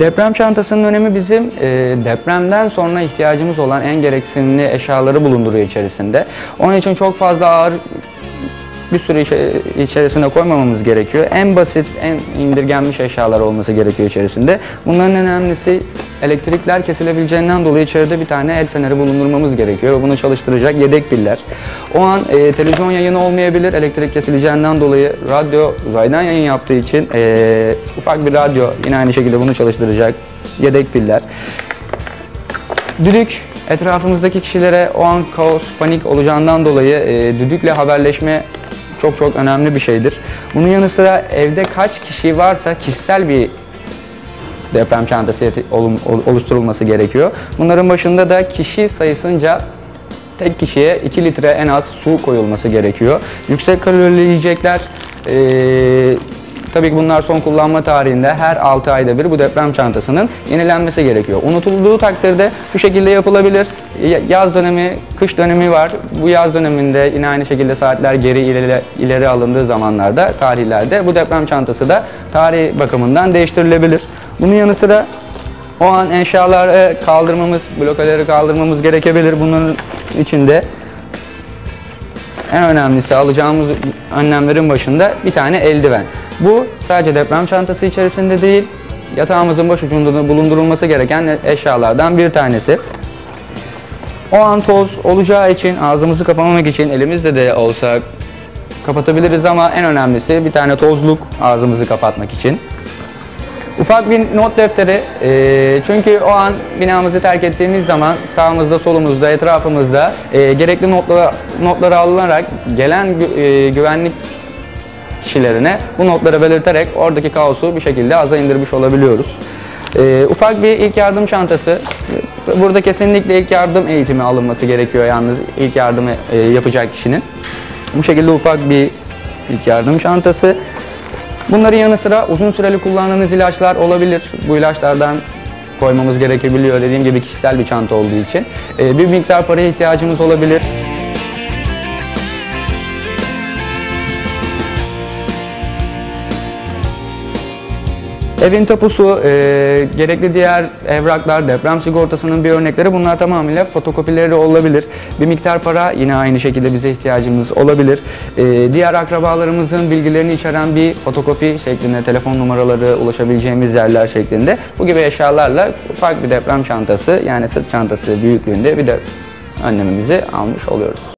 Deprem çantasının önemi bizim e, depremden sonra ihtiyacımız olan en gereksinimli eşyaları bulunduruyor içerisinde. Onun için çok fazla ağır bir sürü içe- içerisine koymamamız gerekiyor. En basit, en indirgenmiş eşyalar olması gerekiyor içerisinde. Bunların en önemlisi elektrikler kesilebileceğinden dolayı içeride bir tane el feneri bulundurmamız gerekiyor bunu çalıştıracak yedek piller. O an e, televizyon yayını olmayabilir elektrik kesileceğinden dolayı radyo uzaydan yayın yaptığı için e, ufak bir radyo yine aynı şekilde bunu çalıştıracak yedek piller. Düdük etrafımızdaki kişilere o an kaos, panik olacağından dolayı e, düdükle haberleşme çok çok önemli bir şeydir. Bunun yanı sıra evde kaç kişi varsa kişisel bir deprem çantası oluşturulması gerekiyor. Bunların başında da kişi sayısınca tek kişiye 2 litre en az su koyulması gerekiyor. Yüksek kalorili yiyecekler eee Tabii ki bunlar son kullanma tarihinde her 6 ayda bir bu deprem çantasının yenilenmesi gerekiyor. Unutulduğu takdirde bu şekilde yapılabilir. Ya- Yaz dönemi, kış dönemi var. Bu yaz döneminde yine aynı şekilde saatler geri ileri, ileri alındığı zamanlarda, tarihlerde bu deprem çantası da tarih bakımından değiştirilebilir. Bunun yanı sıra o an eşyaları kaldırmamız, blokaları kaldırmamız gerekebilir. Bunların içinde en önemlisi alacağımız önlemlerin başında bir tane eldiven. Bu sadece deprem çantası içerisinde değil, yatağımızın baş bulundurulması gereken eşyalardan bir tanesi. O an toz olacağı için ağzımızı kapamamak için elimizde de olsa kapatabiliriz ama en önemlisi bir tane tozluk ağzımızı kapatmak için. Ufak bir not defteri e, çünkü o an binamızı terk ettiğimiz zaman sağımızda, solumuzda, etrafımızda e, gerekli notları, notları alınarak gelen e, güvenlik kişilerine bu notları belirterek oradaki kaosu bir şekilde aza indirmiş olabiliyoruz. E, ufak bir ilk yardım çantası. Burada kesinlikle ilk yardım eğitimi alınması gerekiyor yalnız ilk yardımı e, yapacak kişinin. Bu şekilde ufak bir ilk yardım çantası. Bunların yanı sıra uzun süreli kullandığınız ilaçlar olabilir. Bu ilaçlardan koymamız gerekebiliyor. Dediğim gibi kişisel bir çanta olduğu için. Ee, bir miktar paraya ihtiyacımız olabilir. Evin tapusu, e, gerekli diğer evraklar, deprem sigortasının bir örnekleri bunlar tamamıyla fotokopileri olabilir. Bir miktar para yine aynı şekilde bize ihtiyacımız olabilir. E, diğer akrabalarımızın bilgilerini içeren bir fotokopi şeklinde, telefon numaraları, ulaşabileceğimiz yerler şeklinde bu gibi eşyalarla ufak bir deprem çantası yani sırt çantası büyüklüğünde bir de önlemimizi almış oluyoruz.